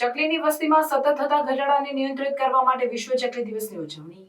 ચકલીની વસ્તીમાં સતત થતા ઘટાડાને નિયંત્રિત કરવા માટે વિશ્વ ચકલી દિવસની ઉજવણી.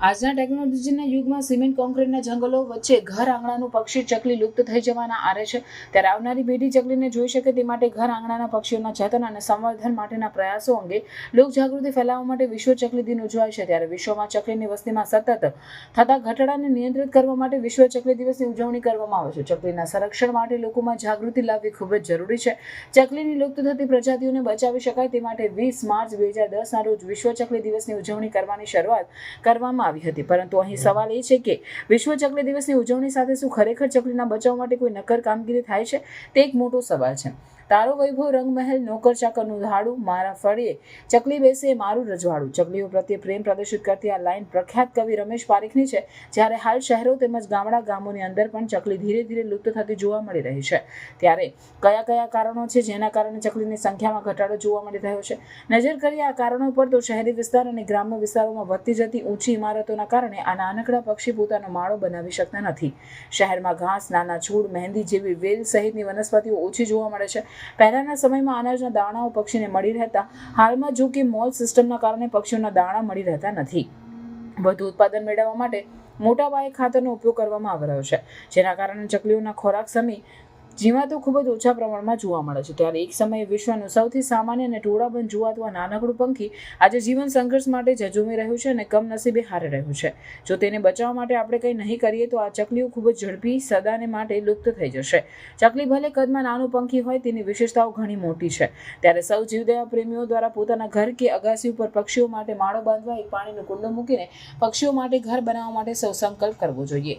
આજના ટેકનોલોજીના યુગમાં સિમેન્ટ કોન્ક્રીટના જંગલો વચ્ચે ઘર આંગણાનું પક્ષી ચકલી લુપ્ત થઈ જવાના આરે છે. ત્યારે આવનારી પેઢી ચકલીને જોઈ શકે તે માટે ઘર આંગણાના પક્ષીઓના જતન અને સંવર્ધન માટેના પ્રયાસો અંગે લોકજાગૃતિ ફેલાવવા માટે વિશ્વ ચકલી દિન ઉજવાય છે. ત્યારે વિશ્વમાં ચકલીની વસ્તીમાં સતત થતા ઘટાડાને નિયંત્રિત કરવા માટે વિશ્વ ચકલી દિવસની ઉજવણી કરવામાં આવે છે. ચકલીના સંરક્ષણ માટે લોકોમાં જાગૃતિ લાવવી ખૂબ જ જરૂરી છે. ચકલીની લુપ્ત થતી પ્રજાતિઓને બચાવી શકાય તે માટે વીસ માર્ચ બે હજાર દસના રોજ વિશ્વ ચકલી દિવસની ઉજવણી કરવાની શરૂઆત કરવામાં આવી હતી. પરંતુ અહીં સવાલ એ છે કે વિશ્વ ચકલી દિવસની ઉજવણી સાથે શું ખરેખર ચકલીના બચાવ માટે કોઈ નક્કર કામગીરી થાય છે? તે એક મોટો સવાલ છે. તારો વૈભવ રંગમહેલ, નોકર ચાકરનું ધાડું મારા ફળીએ. ચકલી બેસે, મારું રજવાડું. ચકલીઓ પ્રત્યે પ્રેમ પ્રદર્શિત કરતી આ લાઈન પ્રખ્યાત કવિ રમેશ પારીખની છે, જ્યારે હાલ શહેરો તેમજ ગામડા ગામોની અંદર પણ ચકલી ધીરે ધીરે લુપ્ત થતી જોવા મળી રહી છે. ત્યારે કયા કયા કારણો છે જેના કારણે ચકલીની સંખ્યામાં ઘટાડો જોવા મળી રહ્યો છે? નજર કરીએ આ કારણો પર તો શહેરી વિસ્તાર અને ગ્રામ્ય વિસ્તારોમાં વધતી જતી ઊંચી ઇમારતોના કારણે આ નાનકડા પક્ષી પોતાનો માળો બનાવી શકતા નથી. શહેરમાં ઘાસ, નાના છોડ, મહેંદી જેવી વેલ સહિતની વનસ્પતિઓ ઓછી જોવા મળે છે. પહેલાના સમયમાં અનાજના દાણાઓ પક્ષીને મળી રહેતા, હાલમાં જો કે મોલ સિસ્ટમના કારણે પક્ષીઓના દાણા મળી રહેતા નથી. વધુ ઉત્પાદન મેળવવા માટે મોટા પાયે ખાતરનો ઉપયોગ કરવામાં આવી રહ્યો છે, જેના કારણે ચકલીઓના ખોરાક સમી જીવાતો ખૂબ જ ઓછા પ્રમાણમાં જોવા મળે છે. ત્યારે એક સમયે વિશ્વનું સૌથી સામાન્ય અને ટોળાબંધ જોવાતું આ નાનકડું પંખી આજે જીવન સંઘર્ષ માટે ઝઝૂમી રહ્યું છે અને કમનસીબે હારી રહ્યું છે. જો તેને બચાવવા માટે આપણે કંઈ નહીં કરીએ તો આ ચકલીઓ ખૂબ જ ઝડપી, સદાને માટે લુપ્ત થઈ જશે. ચકલી ભલે કદમાં નાનું પંખી હોય તેની વિશેષતાઓ ઘણી મોટી છે. ત્યારે સૌ જીવદયા પ્રેમીઓ દ્વારા પોતાના ઘર કે અગાસી ઉપર પક્ષીઓ માટે માળો બાંધવા એક પાણીનું કુંડો મૂકીને પક્ષીઓ માટે ઘર બનાવવા માટે સૌ સંકલ્પ કરવો જોઈએ.